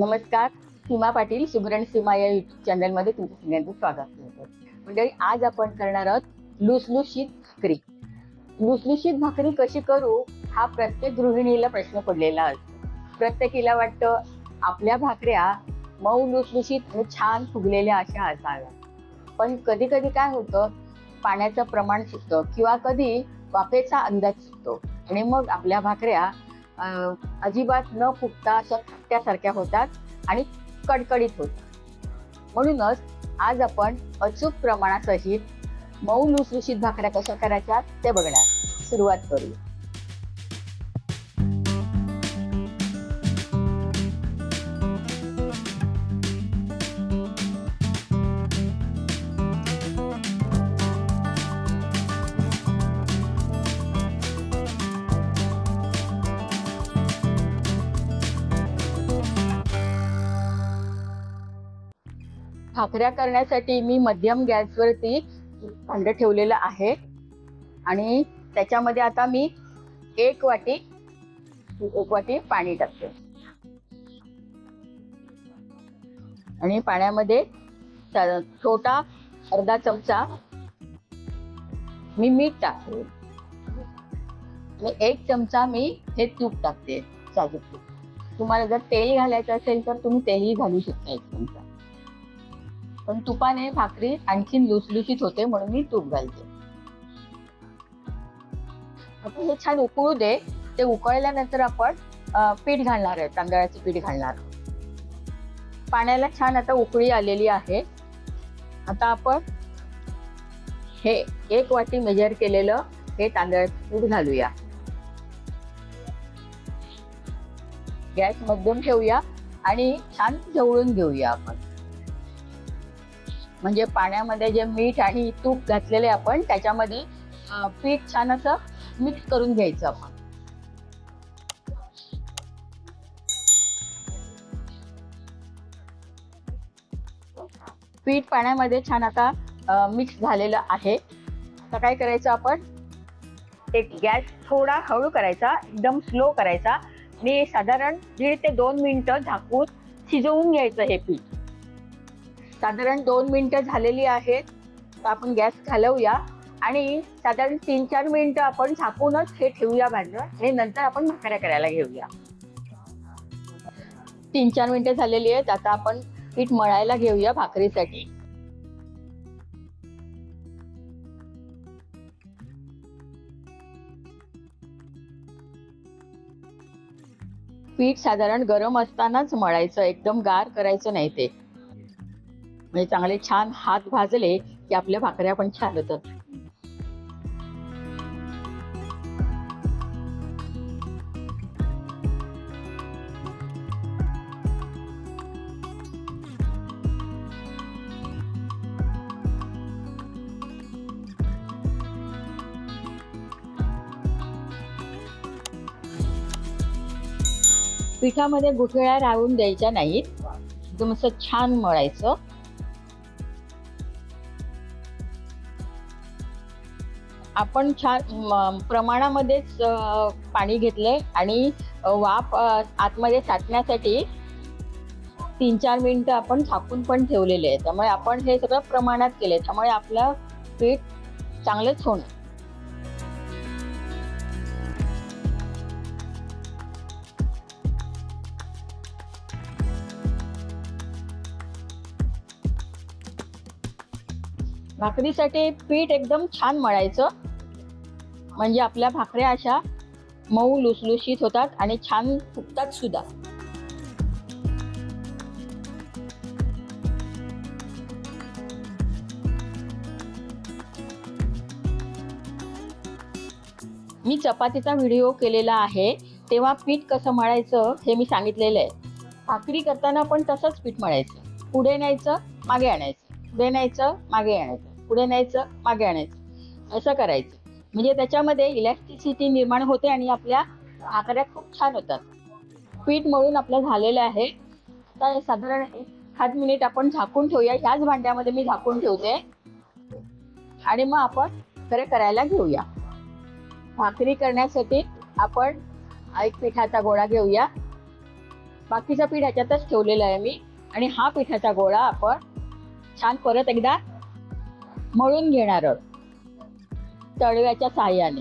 नमस्कार सीमा पाटील सुगरण सीमा या युट्यूब चॅनलमध्ये तुमचं सगळ्यांचं स्वागत करतो मंडळी आज आपण करणार आहोत लुसलुशीत भाकरी. लुसलुशीत भाकरी कशी करू हा प्रत्येक गृहिणीला प्रश्न पडलेला असतो. प्रत्येकीला वाटतं आपल्या भाकऱ्या मऊ लुसलुशीत आणि छान फुगलेल्या अशा असाव्या पण कधी कधी काय होतं पाण्याचं प्रमाण चुकतं किंवा कधी वाफेचा अंदाज चुकतो आणि मग आपल्या भाकऱ्या अजिबात न फुटता अशा थकट्यासारख्या होतात आणि कडकडीत होतात. म्हणूनच आज आपण अचूक प्रमाणासहित मऊ लुसलुशीत भाकऱ्या कशा करायच्या ते बघणार. सुरुवात करू भाकऱ्या करण्यासाठी मी मध्यम गॅसवरती भांडं ठेवलेलं आहे. आणि त्याच्यामध्ये आता मी एक वाटी एक वाटी पाणी टाकते. आणि पाण्यामध्ये छोटा अर्धा चमचा मी मीठ टाकते. आणि एक चमचा मी हे तूप टाकते. साजूक तूप. तुम्हाला जर तेल घालायचं असेल तर तुम्ही तेलही घालू शकता एक चमचा. पण तुपाने भाकरी आणखीन लुसलुशीत होते म्हणून मी तूप घालते. आपण हे छान उकळू दे. ते उकळल्यानंतर आपण पीठ घालणार आहे तांदळाचे पीठ घालणार. पाण्याला छान आता उकळी आलेली आहे. आता आपण हे एक वाटी मेजर केलेलं हे तांदळाचं पीठ घालूया. गॅस मध्यम ठेवूया आणि छान ढवळून घेऊया आपण. म्हणजे पाण्यामध्ये जे मीठ आणि तूप घातलेले आपण त्याच्यामध्ये पीठ छान असं मिक्स करून घ्यायचं आपण. पीठ पाण्यामध्ये छान आता मिक्स झालेलं आहे. आता काय करायचं आपण? एक गॅस थोडा हळू करायचा एकदम स्लो करायचा. आणि साधारण दीड ते दोन मिनिटं झाकून शिजवून घ्यायचं हे पीठ. साधारण दोन मिनिटं झालेली आहेत. तर आपण गॅस घालवूया. आणि साधारण तीन चार मिनिटं आपण झाकूनच हे ठेवूया भांडं. आणि नंतर आपण भाकऱ्या करायला घेऊया. तीन चार मिनिटं झालेली आहेत. आता आपण पीठ मळायला घेऊया भाकरीसाठी. पीठ साधारण गरम असतानाच मळायचं. एकदम गार करायचं नाही ते. म्हणजे चांगले छान हात भाजले की आपल्या भाकऱ्या पण छान होतात. पिठामध्ये गुठळ्या राहून द्यायच्या नाहीत. तुमचं छान मळायचं. आपण छान म, प्रमाणामध्येच पाणी घेतले आणि वाफ आतमध्ये साठण्यासाठी तीन चार मिनटं आपण झाकून पण ठेवलेले आहे त्यामुळे आपण हे सगळं प्रमाणात केले त्यामुळे आपलं पीठ चांगलंच होणार. भाकरीसाठी पीठ एकदम छान मळायचं. म्हणजे आपल्या भाकऱ्या अशा मऊ लुसलुशीत होतात आणि छान फुगतात सुद्धा. मी चपातीचा व्हिडिओ केलेला आहे. तेव्हा पीठ कसं मळायचं हे मी सांगितलेलं आहे. भाकरी करताना पण तसंच पीठ मळायचं. पुढे न्यायचं मागे आणायचं. पुढे न्यायचं मागे आणायचं. पुढे न्यायचं मागे आणायचं. असं करायचं. म्हणजे त्याच्यामध्ये इलेक्ट्रिसिटी निर्माण होते आणि आपल्या आकड्या खूप छान होतात. पीठ मळून आपलं झालेलं आहे. आता साधारण एक सात मिनिट आपण झाकून ठेवूया. ह्याच भांड्यामध्ये मी झाकून ठेवते. आणि मग आपण खरे करायला घेऊया. भाकरी करण्यासाठी आपण एक पिठाचा गोळा घेऊया. बाकीचं पीठ ह्याच्यातच ठेवलेला आहे मी. आणि हा पिठाचा गोळा आपण छान परत एकदा मळून घेणार आहोत. तळव्याच्या साह्याने.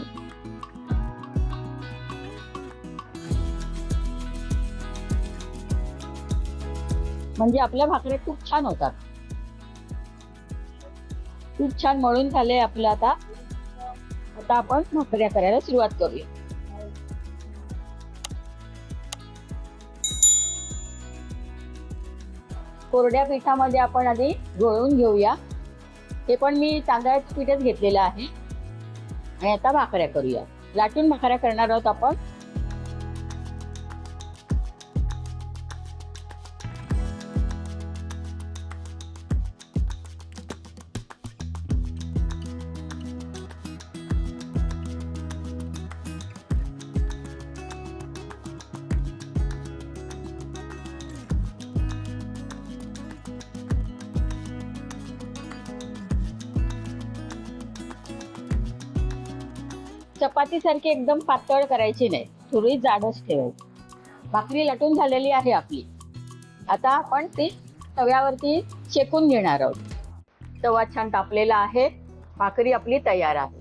म्हणजे आपल्या भाकऱ्या खूप छान होतात. खूप छान मळून झाले आपलं आता. आता आपण भाकऱ्या करायला सुरुवात करूया. कोरड्या पिठामध्ये आपण आधी गोळून घेऊया. ते पण मी तांदळाचं पीठच घेतलेलं आहे. आणि आता भाकऱ्या करूया. लाटून भाकऱ्या करणार आहोत आपण. चपातीसारखी एकदम पातळ करायची नाही. थोडी जाडच ठेवायची. भाकरी लटून झालेली आहे आपली. आता आपण ती तव्यावरती शेकून घेणार आहोत. तवा छान तापलेला आहे. भाकरी आपली तयार आहे.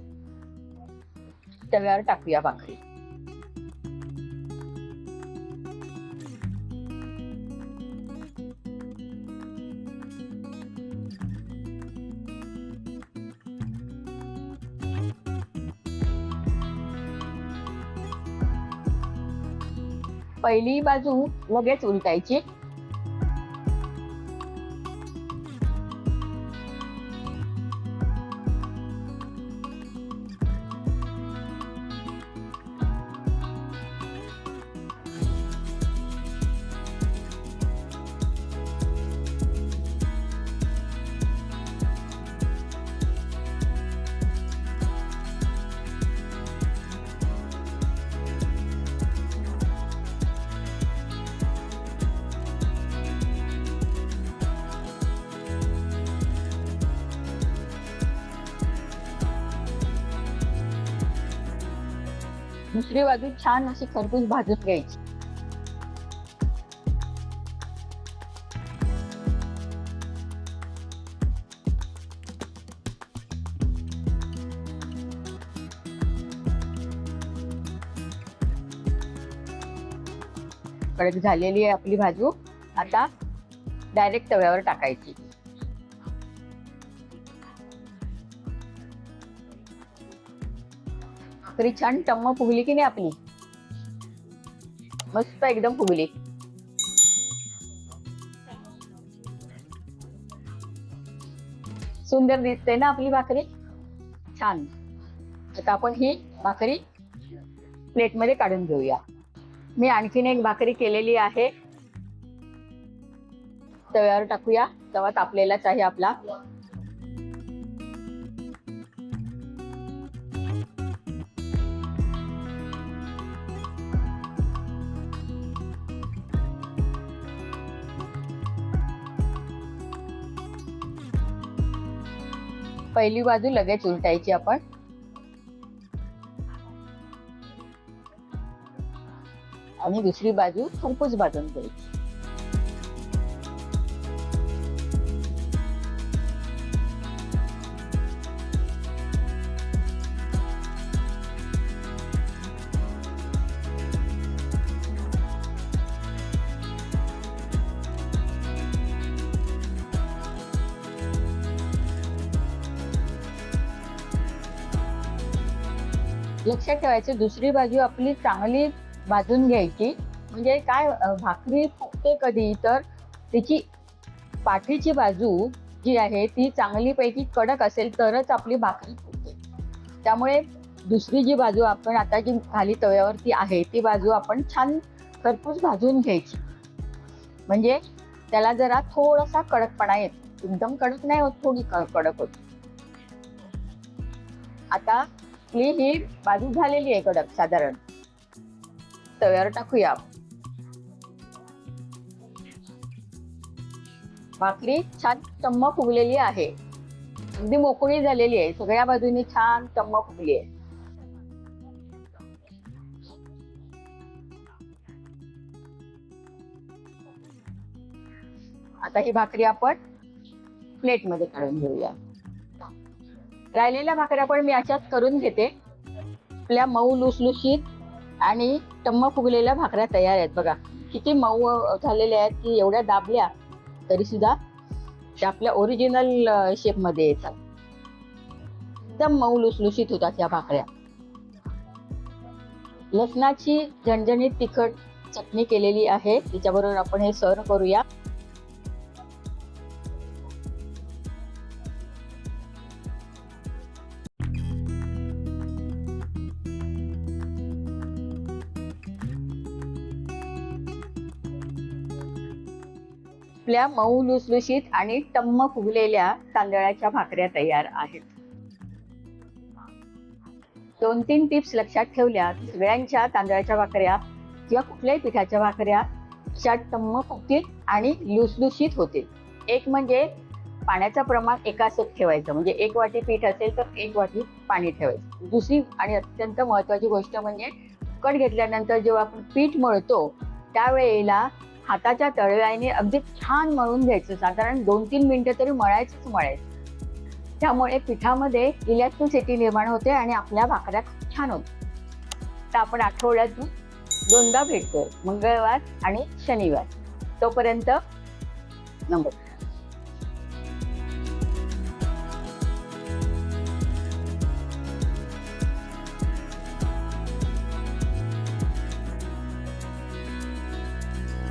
तव्यावर टाकूया भाकरी. पहिली बाजू लगेच उलटायची. दुसरी बाजू छान अशी खरपूस भाजून घ्यायची. कडक झालेली आहे आपली भाजू. आता डायरेक्ट तव्यावर टाकायची. भाकरी छान टम्म फुगली की नाही आपली? मस्त एकदम फुगली. सुंदर दिसते ना आपली भाकरी? छान. आता आपण ही भाकरी प्लेटमध्ये काढून घेऊया. मी आणखीन एक भाकरी केलेली आहे. तव्यावर टाकूया. तवा तापलेलाच आहे आपला. पहिली बाजू लगेच उलटायची आपण. आणि दुसरी बाजू खरपूस भाजून घ्यायची. लक्षात ठेवायचं दुसरी बाजू आपली चांगली भाजून घ्यायची. म्हणजे काय भाकरी फुगते कधी तर तिची पाठीची बाजू जी आहे ती चांगलीपैकी कडक असेल तरच आपली भाकरी फुगते. त्यामुळे दुसरी जी बाजू आपण आता जी खाली तव्यावरती आहे ती बाजू आपण छान खरपूस भाजून घ्यायची. म्हणजे त्याला जरा थोडासा कडकपणा येतो एकदम कडक नाही होत थोडी कडक होत. आता आपली ही बाजू झालेली आहे कडक साधारण. तव्यावर टाकूया. भाकरी छान चम्म फुगलेली आहे. अगदी मोकळी झालेली आहे. सगळ्या बाजूनी छान चम्म फुगली आहे. आता ही भाकरी आपण प्लेटमध्ये काढून घेऊया. राहिलेल्या भाकऱ्या पण मी अशाच करून घेते. आपल्या मऊ लुसलुशीत आणि टम्म फुगलेल्या भाकऱ्या तयार आहेत. बघा किती मऊ झालेल्या आहेत की एवढ्या दाबल्या तरी सुद्धा त्या आपल्या ओरिजिनल शेपमध्ये येतात. एकदम मऊ लुसलुशीत होतात या भाकऱ्या. लसणाची झणझणीत तिखट चटणी केलेली आहे. तिच्याबरोबर आपण हे सर्व करूया. आपल्या मऊ लुसलुशीत आणि टम्म फुगलेल्या तांदळाच्या भाकऱ्या तयार आहेत. दोन तीन टिप्स लक्षात ठेवल्या की सगळ्यांच्या तांदळाच्या भाकऱ्या किंवा कुठल्याही पिठाच्या भाकऱ्या टम्म फुगतील आणि लुसलुशीत होतील. एक म्हणजे पाण्याचं प्रमाण एकासत ठेवायचं म्हणजे एक वाटी पीठ असेल तर एक वाटी पाणी ठेवायचं. दुसरी आणि अत्यंत महत्वाची गोष्ट म्हणजे कट घेतल्यानंतर जेव्हा आपण पीठ मळतो त्यावेळेला हाताच्या तळव्याने अगदी छान मळून घ्यायचं साधारण दोन तीन मिनिटं तरी मळायचंच मळायचं. त्यामुळे पिठामध्ये इलेक्ट्रिसिटी निर्माण होते आणि आपल्या भाकऱ्या खूप छान होत तर आपण आठवड्यातून दोनदा भेटतो मंगळवार आणि शनिवार. तोपर्यंत नंबर